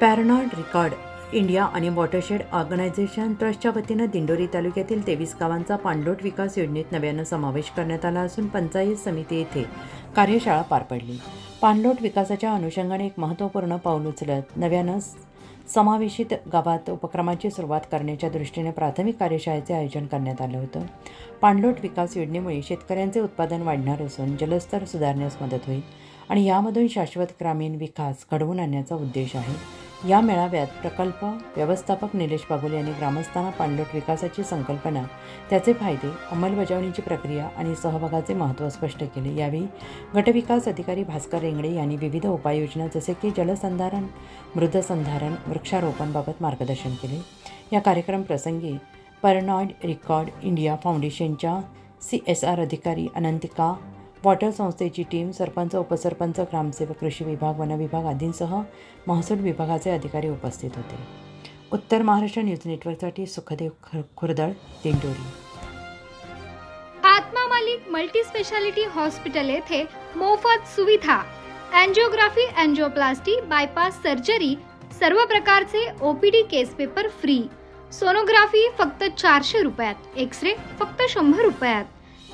पॅरनॉड Ricard India आणि watershed organisation ट्रस्टच्या वतीनं दिंडोरी तालुक्यातील तेवीस गावांचा पाणलोट विकास योजनेत नव्यानं समावेश करण्यात आला असून पंचायत समिती येथे कार्यशाळा पार पडली. पाणलोट विकासाच्या अनुषंगाने एक महत्त्वपूर्ण पाऊल उचलत नव्यानं समावेशित गावात उपक्रमाची सुरुवात करण्याच्या दृष्टीने प्राथमिक कार्यशाळेचे आयोजन करण्यात आलं होतं. पाणलोट विकास योजनेमुळे शेतकऱ्यांचे उत्पादन वाढणार असून जलस्तर सुधारण्यास मदत होईल आणि यामधून शाश्वत ग्रामीण विकास घडवून आणण्याचा उद्देश आहे. या मेळाव्यात प्रकल्प व्यवस्थापक निलेश बागुल यांनी ग्रामस्थांना पाणलोट विकासाची संकल्पना त्याचे फायदे अंमलबजावणीची प्रक्रिया आणि सहभागाचे महत्त्व स्पष्ट केले. यावेळी गटविकास अधिकारी भास्कर रेंगडे यांनी विविध उपाययोजना जसे की जलसंधारण मृदसंधारण वृक्षारोपणबाबत मार्गदर्शन केले. या कार्यक्रम प्रसंगी परनॉइड रिकॉर्ड इंडिया फाउंडेशनच्या सी एस आर अधिकारी अनंतिका वॉटर संस्थेची टीम सरपंच उपसरपंच ग्रामसेवक कृषी विभाग वन विभाग आदींसह महसूल विभागाचे अधिकारी उपस्थित होते. उत्तर महाराष्ट्र न्यूज नेटवर्कसाठी सुखदेव खर खुर्दळ दिंडोरी. आत्मा मालिक मल्टी स्पेशालिटी हॉस्पिटल येथे मोफत सुविधा अँजिओग्राफी अँजिओप्लास्टी बायपास सर्जरी सर्व प्रकारचे OPD case paper free. Sonography फक्त चारशे रुपयात एक्स रे फक्त शंभर रुपयात.